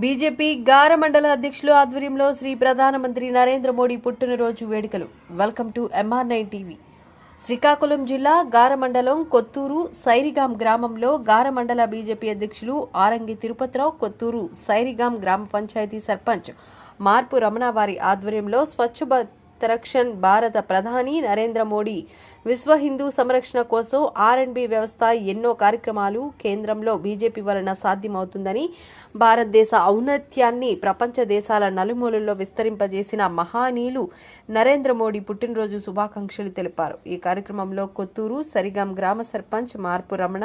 BJP గార మండల అధ్యక్షులు ఆధ్వర్యంలో శ్రీ ప్రధానమంత్రి నరేంద్ర మోడీ పుట్టినరోజు వేడుకలు. Welcome to MR nine TV Srikakulam జిల్లా గార మండలం కొత్తూరు సైరిగాం గ్రామంలో గార మండల బీజేపీ అధ్యక్షులు ఆరంగి తిరుపతిరావు కొత్తూరు సైరిగాం గ్రామ పంచాయతీ సర్పంచ్ మార్పు రమణ వారి ఆధ్వర్యంలో స్వచ్ఛ తరక్షన్ భారత ప్రధాని నరేంద్ర మోడీ. విశ్వ హిందూ సంరక్షణ కోసం ఆర్ అండ్ బి వ్యవస్థ ఎన్నో కార్యక్రమాలు కేంద్రంలో బీజేపీ వలన సాధ్యమవుతుందని భారతదేశ ఔన్నత్యాన్ని ప్రపంచ దేశాల నలుమూలల్లో విస్తరింపజేసిన మహానీయులు నరేంద్ర మోడీ పుట్టినరోజు శుభాకాంక్షలు తెలిపారు. ఈ కార్యక్రమంలో కొత్తూరు సరిగాం గ్రామ సర్పంచ్ మార్పు రమణ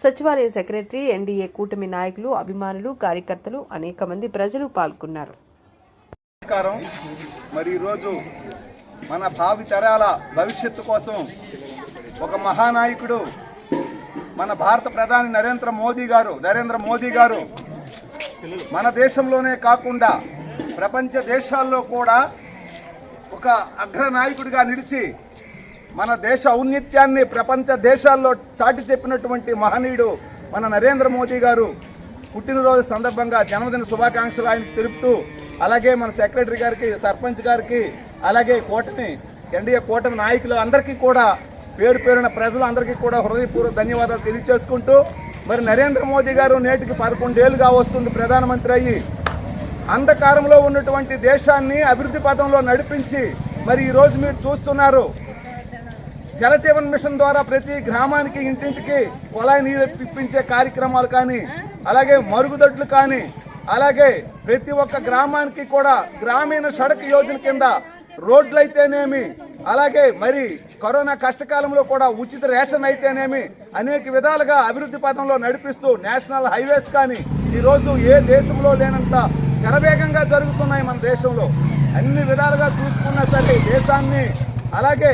సచివాలయ సెక్రటరీ ఎన్డీఏ కూటమి నాయకులు అభిమానులు కార్యకర్తలు అనేక మంది ప్రజలు పాల్గొన్నారు. నమస్కారం. మరి ఈరోజు మన భావి తరాల భవిష్యత్తు కోసం ఒక మహానాయకుడు మన భారత ప్రధాని నరేంద్ర మోదీ గారు నరేంద్ర మోదీ గారు మన దేశంలోనే కాకుండా ప్రపంచ దేశాల్లో కూడా ఒక అగ్రనాయకుడిగా నిలిచి మన దేశ ఔన్నత్యాన్ని ప్రపంచ దేశాల్లో చాటి చెప్పినటువంటి మహనీయుడు మన నరేంద్ర మోదీ గారు పుట్టినరోజు సందర్భంగా జన్మదిన శుభాకాంక్షలు ఆయనకు తెలుపుతూ అలాగే మన సెక్రటరీ గారికి సర్పంచ్ గారికి అలాగే కూటమి ఎన్డీఏ కూటమి నాయకులు అందరికీ కూడా పేరు పేరున ప్రజలు అందరికీ కూడా హృదయపూర్వక ధన్యవాదాలు తెలియజేసుకుంటూ మరి నరేంద్ర మోదీ గారు నేటికి పదకొండేళ్ళుగా వస్తుంది ప్రధానమంత్రి అయ్యి. అంధకారంలో ఉన్నటువంటి దేశాన్ని అభివృద్ధి పథంలో నడిపించి మరి ఈరోజు మీరు చూస్తున్నారు. జలజీవన్ మిషన్ ద్వారా ప్రతి గ్రామానికి ఇంటింటికి కుళాయి నీరు ఇప్పించే కార్యక్రమాలు కానీ అలాగే మరుగుదొడ్లు కానీ అలాగే ప్రతి ఒక్క గ్రామానికి కూడా గ్రామీణ సడక్ యోజన కింద రోడ్లు అయితేనేమి అలాగే మరి కరోనా కష్టకాలంలో కూడా ఉచిత రేషన్ అయితేనేమి అనేక విధాలుగా అభివృద్ధి పథంలో నడిపిస్తూ నేషనల్ హైవేస్ కానీ ఈరోజు ఏ దేశంలో లేనంత శరవేగంగా జరుగుతున్నాయి మన దేశంలో. అన్ని విధాలుగా చూసుకున్నా సరే దేశాన్ని అలాగే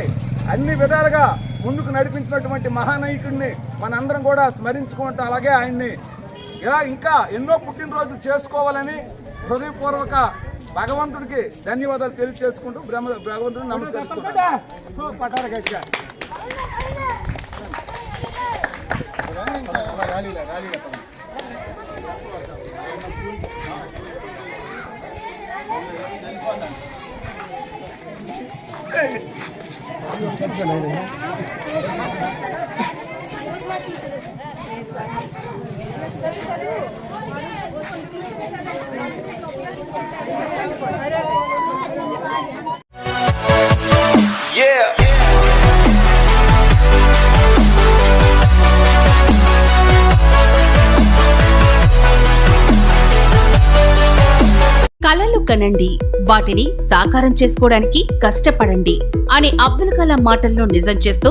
అన్ని విధాలుగా ముందుకు నడిపించినటువంటి మహానాయకుడిని మనందరం కూడా స్మరించుకుంటూ అలాగే ఆయన్ని ఇలా ఇంకా ఎన్నో పుట్టినరోజులు చేసుకోవాలని హృదయపూర్వక భగవంతుడికి ధన్యవాదాలు తెలియజేసుకుంటూ బ్రహ్మ భగవంతుడిని నమస్కరిస్తున్నాను you. కనండి వాటిని సాకారం చేసుకోవడానికి కష్టపడండి. అని అబ్దుల్ కలాం మాటల్లో నిజం చేస్తూ